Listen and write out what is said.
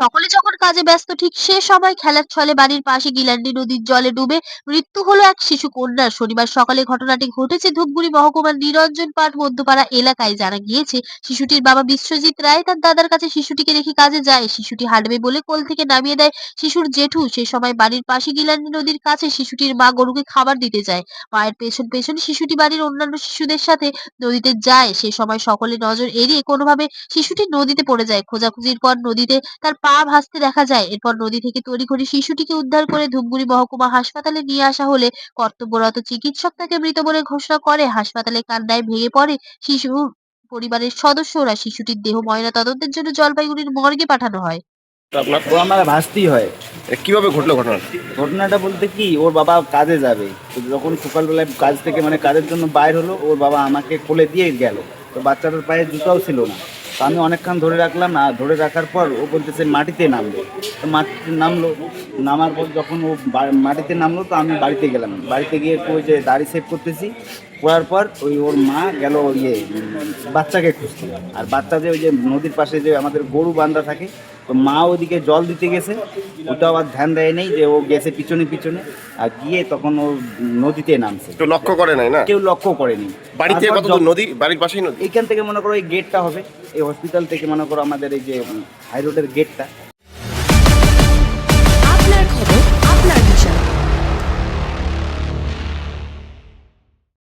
সকলে যখন কাজে ব্যস্ত, ঠিক সে সময় খেলার ছলে বাড়ির পাশে গিলান্ডি নদীর জলে ডুবে মৃত্যু হলো এক শিশু কন্যার শনিবার সকালে ঘটনাটি ঘটেছে ধূপগুড়ি মহকুমার নিরঞ্জন পাট মধ্যপাড়া এলাকায়। জানা গিয়েছে, শিশুটির বাবা বিশ্বজিৎ রায়, তার দাদার কাছে শিশুটিকে রেখে কাজে যায়। শিশুটি হাঁটবে বলে কোল থেকে নামিয়ে দেয় শিশুর জেঠু। সে সময় বাড়ির পাশে গিলান্ডি নদীর কাছে শিশুটির মা গরুকে খাবার দিতে যায়। মায়ের পেছন পেছন শিশুটি বাড়ির অন্যান্য শিশুদের সাথে নদীতে যায়। সে সময় সকলে নজর এড়িয়ে কোনোভাবে শিশুটি নদীতে পড়ে যায়। খোঁজাখুঁজির পর নদীতে তার পা ভাসতে দেখা যায়। এরপর নদী থেকে তড়িঘড়ি শিশুটিকে উদ্ধার করে ধূপগুড়ি মহকুমা হাসপাতালে নিয়ে আসা হলে কর্তব্যরত চিকিৎসক তাকে মৃত বলে ঘোষণা করে। হাসপাতালে কান্নায় ভেঙে পড়ে শিশু পরিবারের সদস্যরা। শিশুটির দেহ ময়না তদন্তের জন্য জলপাইগুড়ির মর্গে পাঠানো হয়। ও আমার ভাসতেই হয়। কীভাবে ঘটলো ঘটনাটা ঘটনাটা বলতে কি ওর বাবা কাজে যাবে। যখন সকালবেলায় কাজ থেকে মানে কাজের জন্য বাইর হলো ওর বাবা আমাকে কোলে দিয়ে গেল। তো বাচ্চাটার পায়ে জুতাও ছিল না। তো আমি অনেকক্ষণ ধরে রাখলাম, আর ধরে রাখার পর ও বলতেছে মাটিতে নামবে। তো মাটিতে নামলো, নামার পর যখন ও মাটিতে নামলো, তো আমি বাড়িতে গেলাম। বাড়িতে গিয়ে ওই যে দাড়ি সেভ করতেছি, করার পর ওই ওর মা গেল ইয়ে বাচ্চাকে খুঁজতে। আর বাচ্চা যে ওই যে নদীর পাশে যে আমাদের গরু বান্ধা থাকে তো মা ওদিকে জল দিতে গেছে ওটা আবার ধ্যান দেয় নেই যে ও গেছে পিছনে পিছনে। আর গিয়ে তখন ও নদীতে নামছে। কেউ লক্ষ্য করে নাই না? কেউ লক্ষ্য করেনি। বাড়িতে থেকে কত নদী? বাড়ির পাশেই নদী? এইখান থেকে মনে করো এই গেটটা হবে। এই হসপিটাল থেকে মনে করো আমাদের এই যে হাই রোডের গেটটা